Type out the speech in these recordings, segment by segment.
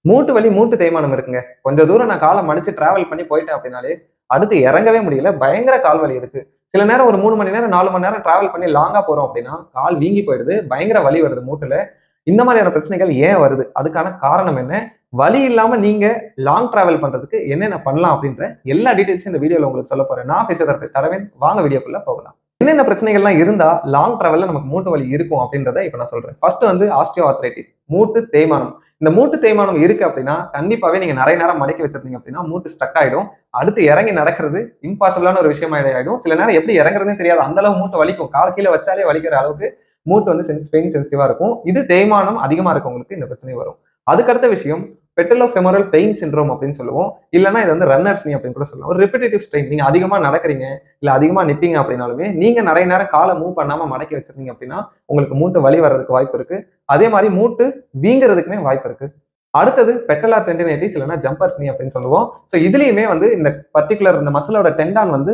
மூட்டு வலி மூட்டு தேய்மானம் இருக்குங்க. கொஞ்சம் தூரம் நான் காலை மடிச்சு டிராவல் பண்ணி போயிட்டேன் அப்படின்னாலே அடுத்து இறங்கவே முடியல. பயங்கர கால் வலி இருக்கு. சில நேரம் ஒரு மூணு மணி நேரம் நாலு மணி நேரம் டிராவல் பண்ணி லாங்கா போறோம் அப்படின்னா கால் வீங்கி போயிடுது பயங்கர வலி வருது மூட்டுல. இந்த மாதிரியான பிரச்சனைகள் ஏன் வருது? அதுக்கான காரணம் என்ன? வலி இல்லாம நீங்க லாங் டிராவல் பண்றதுக்கு என்னென்ன பண்ணலாம் அப்படின்ற எல்லா டீடைல்ஸும் இந்த வீடியோல உங்களுக்கு சொல்ல போறேன். நான் பிசியோதெரபிஸ்ட் அரவிந்த் வாங்க வீடியோக்குள்ள போகலாம். என்னென்ன பிரச்சனைகள்லாம் இருந்தா லாங் டிராவல்ல நமக்கு மூட்டு வலி இருக்கும் அப்படின்றத இப்ப நான் சொல்றேன். ஃபர்ஸ்ட் வந்து ஆஸ்டியோ ஆர்த்ரைட்டிஸ் மூட்டு தேய்மானம். இந்த மூட்டு தேய்மானம் இருக்கு அப்படின்னா கண்டிப்பாவே நீங்க நிறைய நேரம் மடக்கி வச்சிருந்தீங்க அப்படின்னா மூட்டு ஸ்டக் ஆயிடும். அடுத்து இறங்கி நடக்கிறது இம்பாசிபிளான ஒரு விஷயம் ஆயிடும். சில நேரம் எப்படி இறங்குறதுன்னு தெரியாது. அந்த அளவு மூட்டு வலிக்கும். கால் கீழே வச்சாலே வலிக்கிற அளவுக்கு மூட்டு வந்து பெயின் சென்சிட்டிவா இருக்கும். இது தேய்மானம் அதிகமா இருக்கவங்களுக்கு இந்த பிரச்சனை வரும். அதுக்கடுத்த விஷயம் பெட்டலோ ஃபெமரல் பெயின் சிண்ட்ரோம் அப்படின்னு சொல்லுவோம். இல்லைன்னா இது வந்து ரன்னர்ஸ் நீ அப்படின்னு கூட சொல்லலாம். ஒரு ரிப்பீட்டேட்டிவ் ஸ்ட்ரெயின் நீங்க அதிகமா நடக்கிறீங்க இல்ல அதிகமா நிப்பீங்க அப்படின்னாலுமே நீங்க நிறைய நேரம் காலை மூவ் பண்ணாம மடக்கி வச்சிருந்தீங்க அப்படின்னா உங்களுக்கு மூட்டு வலி வர்றதுக்கு வாய்ப்பு இருக்கு. அதே மாதிரி மூட்டு வீங்குறதுக்குமே வாய்ப்பு இருக்கு. அடுத்தது பெட்டலா டெண்டினைட்டிஸ் இல்லைன்னா ஜம்பர்ஸ் நீ அப்படின்னு சொல்லுவோம். ஸோ இதுலயுமே வந்து இந்த பர்டிகுலர் இந்த மசிலோட டெண்டான் வந்து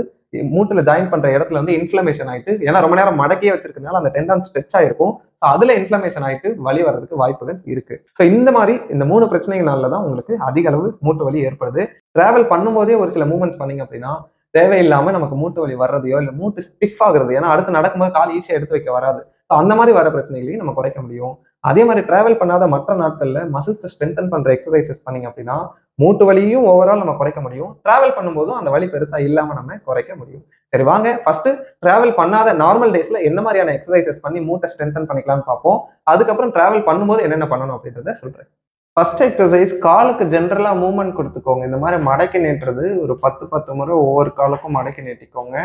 மூட்டில் ஜாயின் பண்ற இடத்துல வந்து இன்ஃபிளமேஷன் ஆயிட்டு ஏன்னா ரொம்ப நேரம் மடக்கியே வச்சிருக்கனால அந்த டெண்டான் ஸ்ட்ரெச் ஆயிருக்கும். ஸோ அதுல இன்ஃபிளமேஷன் ஆயிட்டு வலி வர்றதுக்கு வாய்ப்புகள் இருக்கு. ஸோ இந்த மாதிரி இந்த மூணு பிரச்சனைகளால தான் உங்களுக்கு அதிக அளவு மூட்டு வலி ஏற்படுது. டிராவல் பண்ணும்போதே ஒரு சில மூவ்மெண்ட்ஸ் பண்ணீங்க அப்படின்னா தேவையில்லாம நமக்கு மூட்டு வலி வர்றதையோ இல்லை மூட்டு ஸ்டிஃப் ஆகுறது ஏன்னா அடுத்து நடக்கும்போது கால் ஈஸியாக எடுத்து வைக்க வராது. ஸோ அந்த மாதிரி வர பிரச்சனைகளையும் நம்ம குறைக்க முடியும். அதே மாதிரி டிராவல் பண்ணாத மற்ற நாட்களில் மசில்ஸ் ஸ்ட்ரென்தன் பண்ற எக்ஸசைசஸ் பண்ணீங்க அப்படின்னா மூட்டு வலியும் ஓவரால் நம்ம குறைக்க முடியும். டிராவல் பண்ணும்போதும் அந்த வலி பெருசா இல்லாம நம்ம குறைக்க முடியும். சரி வாங்க. ஃபர்ஸ்ட் டிராவல் பண்ணாத நார்மல் டேஸ்ல என்ன மாதிரியான எக்ஸசைசஸ் பண்ணி மூட்டை ஸ்ட்ரென்தன் பண்ணிக்கலாம்னு பார்ப்போம். அதுக்கப்புறம் டிராவல் பண்ணும்போது என்னென்ன பண்ணணும் அப்படின்றத சொல்றேன். ஃபர்ஸ்ட் எக்ஸசைஸ் காலுக்கு ஜென்ரலாக மூவ்மெண்ட் கொடுத்துக்கோங்க. இந்த மாதிரி மடக்கி நீட்டுறது ஒரு பத்து பத்து முறை ஒவ்வொரு காலுக்கும் மடக்கி நீட்டிக்கோங்க.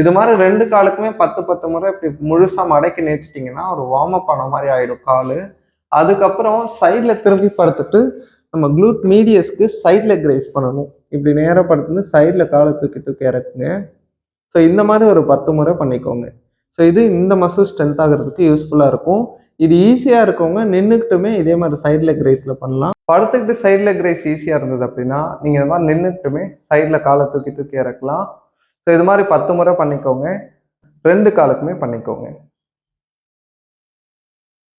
இது மாதிரி ரெண்டு காலுக்குமே பத்து பத்து முறை இப்படி முழுசா மடக்கி நீட்டிட்டீங்கன்னா ஒரு வார்ம் அப் ஆன மாதிரி ஆயிடும் காலு. அதுக்கப்புறம் சைடில் திரும்பி படுத்துட்டு நம்ம க்ளூட் மீடியஸ்க்கு சைடில் கிரேஸ் பண்ணணும். இப்படி நேராக படுத்துட்டு சைடில் காலை தூக்கி தூக்கி இறக்குங்க. ஸோ இந்த மாதிரி ஒரு பத்து முறை பண்ணிக்கோங்க. ஸோ இது இந்த மசில் ஸ்ட்ரென்த் ஆகிறதுக்கு யூஸ்ஃபுல்லாக இருக்கும். இது ஈஸியாக இருக்கவங்க நின்றுக்கிட்டுமே இதே மாதிரி சைடில் லெக் பண்ணலாம். படுத்துக்கிட்டு சைடில் கிரேஸ் ஈஸியாக இருந்தது அப்படின்னா நீங்கள் இந்த மாதிரி நின்றுக்கிட்டுமே சைடில் காலை தூக்கி தூக்கி இறக்கலாம். ஸோ இது மாதிரி பத்து முறை பண்ணிக்கோங்க. ரெண்டு காலுக்குமே பண்ணிக்கோங்க.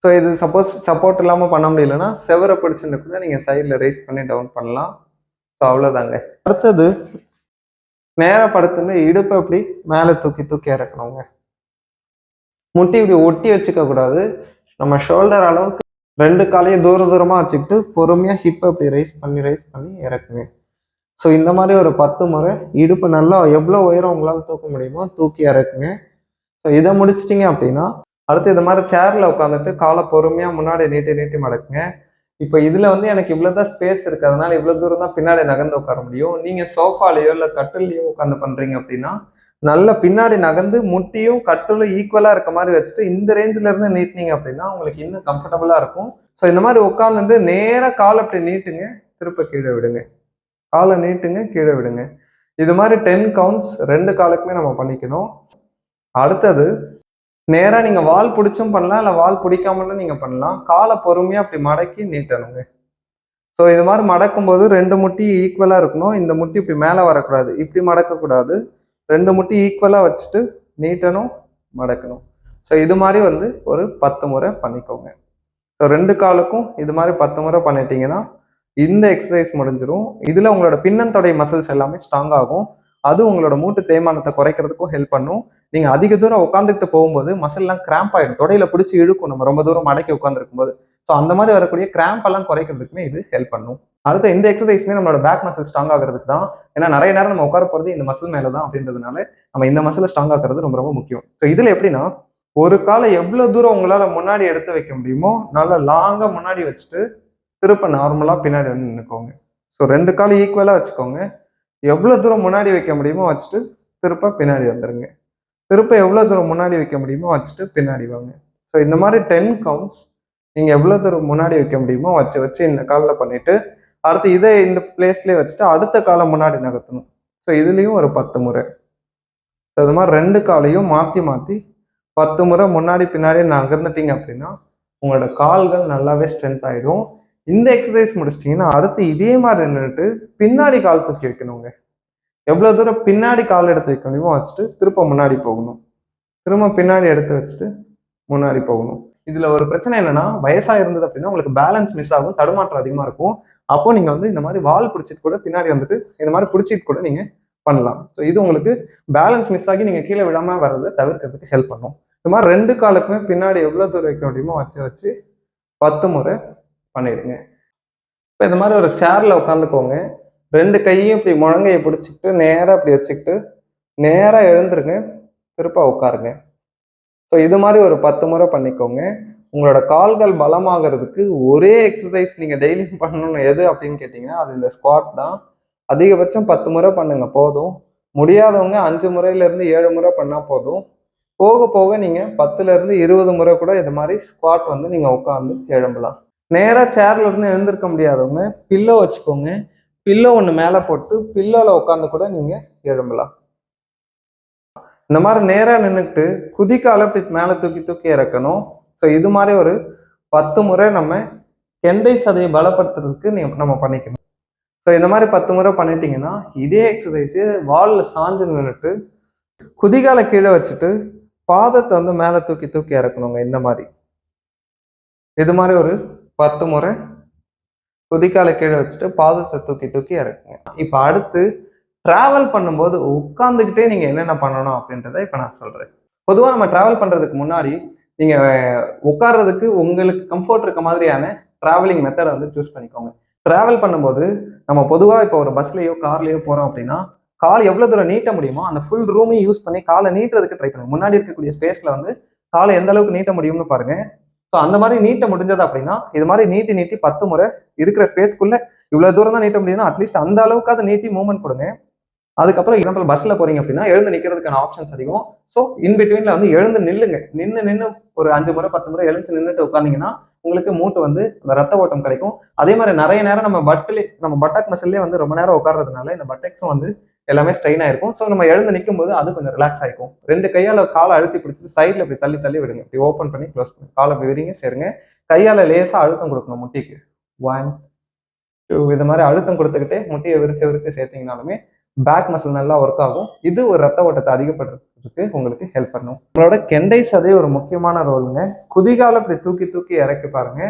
ஸோ இது சப்போஸ் சப்போர்ட் இல்லாமல் பண்ண முடியலன்னா செவரை பிடிச்சிருந்த கூட நீங்கள் சைடில் ரைஸ் பண்ணி டவுன் பண்ணலாம். ஸோ அவ்வளோதாங்க அடுத்தது நேராக படுத்துன்னு இடுப்பை அப்படி மேலே தூக்கி தூக்கி இறக்கணுங்க. முட்டி இப்படி ஒட்டி வச்சுக்க கூடாது. நம்ம ஷோல்டர் அளவுக்கு ரெண்டு காலையும் தூர தூரமாக வச்சுக்கிட்டு பொறுமையாக ஹிப்பை அப்படி ரைஸ் பண்ணி ரைஸ் பண்ணி இறக்குங்க. ஸோ இந்த மாதிரி ஒரு பத்து முறை இடுப்பு நல்லா எவ்வளோ உயரம் உங்களால் தூக்க முடியுமோ தூக்கி இறக்குங்க. ஸோ இதை முடிச்சிட்டிங்க அப்படின்னா அடுத்து இது மாதிரி சேரில் உட்காந்துட்டு காலை பொறுமையாக முன்னாடி நீட்டி நீட்டி மடக்குங்க. இப்போ இதில் வந்து எனக்கு இவ்வளோ தான் ஸ்பேஸ் இருக்குது அதனால இவ்வளோ தூரம் தான் பின்னாடி நகர்ந்து உட்கார முடியும். நீங்கள் சோஃபாலேயோ இல்லை கட்டிலையோ உட்காந்து பண்ணுறீங்க அப்படின்னா நல்ல பின்னாடி நகர்ந்து முட்டியும் கட்டிலும் ஈக்குவலாக இருக்க மாதிரி வச்சுட்டு இந்த ரேஞ்சில் இருந்து நீட்டினீங்க அப்படின்னா உங்களுக்கு இன்னும் கம்ஃபர்டபுளாக இருக்கும். ஸோ இந்த மாதிரி உட்காந்துட்டு நேராக கால் அப்படி நீட்டுங்க. திருப்ப கீழே விடுங்க. காலை நீட்டுங்க கீழே விடுங்க. இது மாதிரி டென் கவுண்ட்ஸ் ரெண்டு காலுக்குமே நம்ம பண்ணிக்கணும். அடுத்தது நேராக நீங்கள் வால் பிடிச்சும் பண்ணலாம் இல்லை வால் பிடிக்காமலும் நீங்கள் பண்ணலாம். காலை பொறுமையாக அப்படி மடக்கி நீட்டணுங்க. ஸோ இது மாதிரி மடக்கும்போது ரெண்டு முட்டி ஈக்குவலாக இருக்கணும். இந்த முட்டி இப்படி மேலே வரக்கூடாது. இப்படி மடக்கக்கூடாது. ரெண்டு முட்டி ஈக்குவலாக வச்சுட்டு நீட்டணும் மடக்கணும். ஸோ இது மாதிரி வந்து ஒரு பத்து முறை பண்ணிக்கோங்க. ஸோ ரெண்டு காலுக்கும் இது மாதிரி பத்து முறை பண்ணிட்டீங்கன்னா இந்த எக்ஸசைஸ் முடிஞ்சிடும் இதில் உங்களோட பின்னந்தொடை மசில்ஸ் எல்லாமே ஸ்ட்ராங் ஆகும். அது உங்களோட மூட்டு தேய்மானத்தை குறைக்கிறதுக்கும் ஹெல்ப் பண்ணும். நீங்கள் அதிக தூரம் உட்காந்துக்கிட்டு போகும்போது மசில்லாம் கிராம்ப் ஆகிடும் தொடையில பிடிச்சி இழுக்கும். நம்ம ரொம்ப தூரம் மடக்கி உட்காந்துருக்கும் போது ஸோ அந்த மாதிரி வரக்கூடிய கிராம்ப் எல்லாம் குறைக்கிறதுக்குமே இது ஹெல்ப் பண்ணும். அடுத்து இந்த எக்ஸசைஸ்மே நம்மளோட பேக் மசில் ஸ்ட்ராங் ஆகிறதுக்கு தான். ஏன்னா நிறைய நேரம் நம்ம உட்கார போகிறது இந்த மசில் மேலே தான் அப்படின்றதுனால நம்ம இந்த மசிலை ஸ்ட்ராங் ஆகிறது ரொம்ப ரொம்ப முக்கியம். ஸோ இதில் எப்படின்னா ஒரு காலை எவ்வளோ தூரம் உங்களால் முன்னாடி எடுத்து வைக்க முடியுமோ நல்லா லாங்காக முன்னாடி வச்சுட்டு திருப்ப நார்மலாக பின்னாடி வந்து நின்றுக்கோங்க ஸோ ரெண்டு கால் ஈக்குவலாக வச்சுக்கோங்க. எவ்வளோ தூரம் முன்னாடி வைக்க முடியுமோ வச்சுட்டு திருப்ப பின்னாடி வந்துடுங்க திருப்ப எவ்வளோ தூரம் முன்னாடி வைக்க முடியுமோ வச்சுட்டு பின்னாடி வாங்க. ஸோ இந்த மாதிரி டென் கவுண்ட்ஸ் நீங்கள் எவ்வளோ தூரம் முன்னாடி வைக்க முடியுமோ வச்சு வச்சு இந்த காலில் பண்ணிவிட்டு அடுத்து இதை இந்த பிளேஸ்லேயே வச்சுட்டு அடுத்த காலை முன்னாடி நகர்த்தணும். ஸோ இதுலேயும் ஒரு பத்து முறை. ஸோ இது மாதிரி ரெண்டு காலையும் மாற்றி மாற்றி பத்து முறை முன்னாடி பின்னாடி நகர்ந்துட்டீங்க அப்படின்னா உங்களோட கால்கள் நல்லாவே ஸ்ட்ரென்த் ஆகிடும் இந்த எக்ஸசைஸ் முடிச்சிட்டிங்கன்னா அடுத்து இதே மாதிரி நின்றுட்டு பின்னாடி கால் தூக்கி வைக்கணுங்க. எவ்வளோ தூரம் பின்னாடி கால் எடுத்து வைக்க முடியுமோ வச்சுட்டு திருப்ப முன்னாடி போகணும். திரும்ப பின்னாடி எடுத்து வச்சுட்டு முன்னாடி போகணும். இதில் ஒரு பிரச்சனை என்னன்னா வயசாக இருந்தது அப்படின்னா உங்களுக்கு பேலன்ஸ் மிஸ் ஆகும் தடுமாற்றம் அதிகமாக இருக்கும். அப்போ நீங்கள் வந்து இந்த மாதிரி வால் பிடிச்சிட்டு கூட பின்னாடி வந்துட்டு இந்த மாதிரி பிடிச்சிட்டு கூட நீங்கள் பண்ணலாம். ஸோ இது உங்களுக்கு பேலன்ஸ் மிஸ் ஆகி நீங்கள் கீழே விடாமல் வர்றதை தவிர்க்கிறதுக்கு ஹெல்ப் பண்ணும். இந்த மாதிரி ரெண்டு காலுக்குமே பின்னாடி எவ்வளோ தூரம் வைக்க முடியுமோ வச்சு வச்சு பத்து முறை பண்ணிடுங்க. இப்போ இந்த மாதிரி ஒரு சேரில் உட்காந்துக்கோங்க ரெண்டு கையும் இப்படி முழங்கையை பிடிச்சிக்கிட்டு நேராக இப்படி வச்சுக்கிட்டு நேராக எழுந்துருங்க. திருப்ப உட்காருங்க. ஸோ இது மாதிரி ஒரு பத்து முறை பண்ணிக்கோங்க. உங்களோட கால்கள் பலமாகிறதுக்கு ஒரே எக்ஸசைஸ் நீங்கள் டெய்லியும் பண்ணணும். எது அப்படின்னு கேட்டிங்கன்னா அது இந்த ஸ்குவாட் தான். அதிகபட்சம் பத்து முறை பண்ணுங்க. போதும். முடியாதவங்க அஞ்சு முறையிலேருந்து ஏழு முறை பண்ணால் போதும். போக போக நீங்கள் பத்துலேருந்து இருபது முறை கூட இது மாதிரி ஸ்குவாட் வந்து நீங்கள் உட்காந்து எழும்பலாம். நேராக சேர்ல இருந்து எழுந்திருக்க முடியாதவங்க பில்லோ வச்சுக்கோங்க. பில்லோ ஒன்று மேலே போட்டு பில்லோவில் உட்காந்து கூட நீங்கள் எழும்பலாம். இந்த மாதிரி நேராக நின்றுட்டு குதிக்கால இப்படி மேலே தூக்கி தூக்கி இறக்கணும். ஸோ இது மாதிரி ஒரு பத்து முறை நம்ம கெண்டை சதையை பலப்படுத்துறதுக்கு நீ நம்ம பண்ணிக்கணும். ஸோ இந்த மாதிரி பத்து முறை பண்ணிட்டீங்கன்னா இதே எக்ஸசைஸு வாலில் சாஞ்சு நின்றுட்டு குதிகால கீழே வச்சுட்டு பாதத்தை வந்து மேலே தூக்கி தூக்கி இறக்கணுங்க. இந்த மாதிரி. இது மாதிரி ஒரு பத்து முறை குதிக்கால கீழே வச்சுட்டு பாதத்தை தூக்கி தூக்கி இறக்குங்க. இப்போ அடுத்து ட்ராவல் பண்ணும்போது உட்காந்துக்கிட்டே நீங்கள் என்னென்ன பண்ணணும் அப்படின்றத இப்போ நான் சொல்கிறேன் பொதுவாக நம்ம ட்ராவல் பண்ணுறதுக்கு முன்னாடி நீங்கள் உட்கார்றதுக்கு உங்களுக்கு கம்ஃபர்ட் இருக்க மாதிரியான ட்ராவலிங் மெத்தடை வந்து சூஸ் பண்ணிக்கோங்க. ட்ராவல் பண்ணும்போது நம்ம பொதுவாக இப்போ ஒரு பஸ்லேயோ கார்லேயோ போகிறோம் அப்படின்னா கால் எவ்வளோ தூரம் நீட்ட முடியுமோ அந்த ஃபுல் ரூமையும் யூஸ் பண்ணி காலை நீட்டுறதுக்கு ட்ரை பண்ணுங்க. முன்னாடி இருக்கக்கூடிய ஸ்பேஸில் வந்து காலை எந்த அளவுக்கு நீட்ட முடியும்னு பாருங்கள் ஸோ அந்த மாதிரி நீட்ட முடிஞ்சது அப்படின்னா இது மாதிரி நீட்டி நீட்டி பத்து முறை இருக்கிற ஸ்பேஸ்க்குள்ள இவ்வளோ தூரம் தான் நீட்ட முடியுதுன்னா அட்லீஸ்ட் அந்த அளவுக்கு அதை நீட்டி மூவ்மெண்ட் கொடுங்க. அதுக்கப்புறம் எக்ஸாம்பிள் பஸ்ஸில் போறீங்க அப்படின்னா எழுந்து நிற்கிறதுக்கான ஆப்ஷன்ஸ் அதிகம். ஸோ இன் பிட்வீனில் வந்து எழுந்து நில்லுங்க. நின்று நின்று ஒரு அஞ்சு முறை பத்து முறை எழுந்து நின்றுட்டு உட்காந்தீங்கன்னா உங்களுக்கு மூட்டு வந்து அந்த ரத்த ஓட்டம் கிடைக்கும். அதே மாதிரி நிறைய நேரம் நம்ம பட்டிலே நம்ம பட்டாக் மசிலே வந்து ரொம்ப நேரம் உட்கார்றதுனால இந்த பட்டெக்ஸும் வந்து எல்லாமே ஸ்ட்ரெயின் ஆயிருக்கும். ஸோ நம்ம எழுந்து நிற்கும் போது அது கொஞ்சம் ரிலாக்ஸ் ஆகிக்கும் ரெண்டு கையால் காலை அழுத்தி பிடிச்சிட்டு சைடில் இப்படி தள்ளி தள்ளி விடுங்க. இப்படி ஓப்பன் பண்ணி க்ளோஸ் பண்ணி காலை இப்படி விரிங்க சேருங்க. கையால் லேசாக அழுத்தம் கொடுக்கணும் முட்டிக்கு. ஒன் டூ இது மாதிரி அழுத்தம் கொடுத்துக்கிட்டே முட்டியை விரிச்சு விரிச்சு சேர்த்தீங்கனாலுமே பேக் மசில் நல்லா ஒர்க் ஆகும். இது ஒரு ரத்த ஓட்டத்தை அதிகப்படுறதுக்கு உங்களுக்கு ஹெல்ப் பண்ணும். உங்களோட கெண்டை சதை ஒரு முக்கியமான ரோலுங்க. குதிகால இப்படி தூக்கி தூக்கி இறக்கி பாருங்க.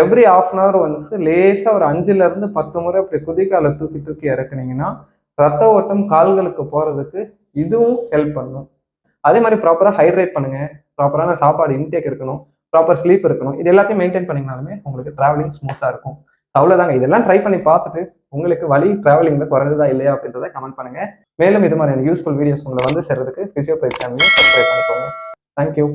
Every of an hour once லேசாக ஒரு அஞ்சுல இருந்து பத்து முறை இப்படி குதிகால தூக்கி தூக்கி இறக்குனீங்கன்னா ரத்த ஓட்டம் கால்களுக்கு போறதுக்கு இதுவும் ஹெல்ப் பண்ணும். அதே மாதிரி ப்ராப்பராக ஹைட்ரேட் பண்ணுங்க. ப்ராப்பரான சாப்பாடு இன்டேக் இருக்கணும். ப்ராப்பர் ஸ்லீப் இருக்கணும். இது எல்லாத்தையும் மெயின்டைன் பண்ணிங்கனாலுமே உங்களுக்கு டிராவலிங் ஸ்மூத்தாக இருக்கும். அவ்வளோதாங்க இதெல்லாம் ட்ரை பண்ணி பார்த்துட்டு உங்களுக்கு வழி டிராவலிங்ல குறைஞ்சதா இல்லையா அப்படின்றத கமெண்ட் பண்ணுங்க. மேலும் இது மாதிரியான யூஸ்ஃபுல் வீடியோஸ் உங்களை வந்து சேர்றதுக்கு பிசியோபதி சேனலையும் சப்ஸ்கிரைப் பண்ணிக்கோங்க. தேங்க்யூ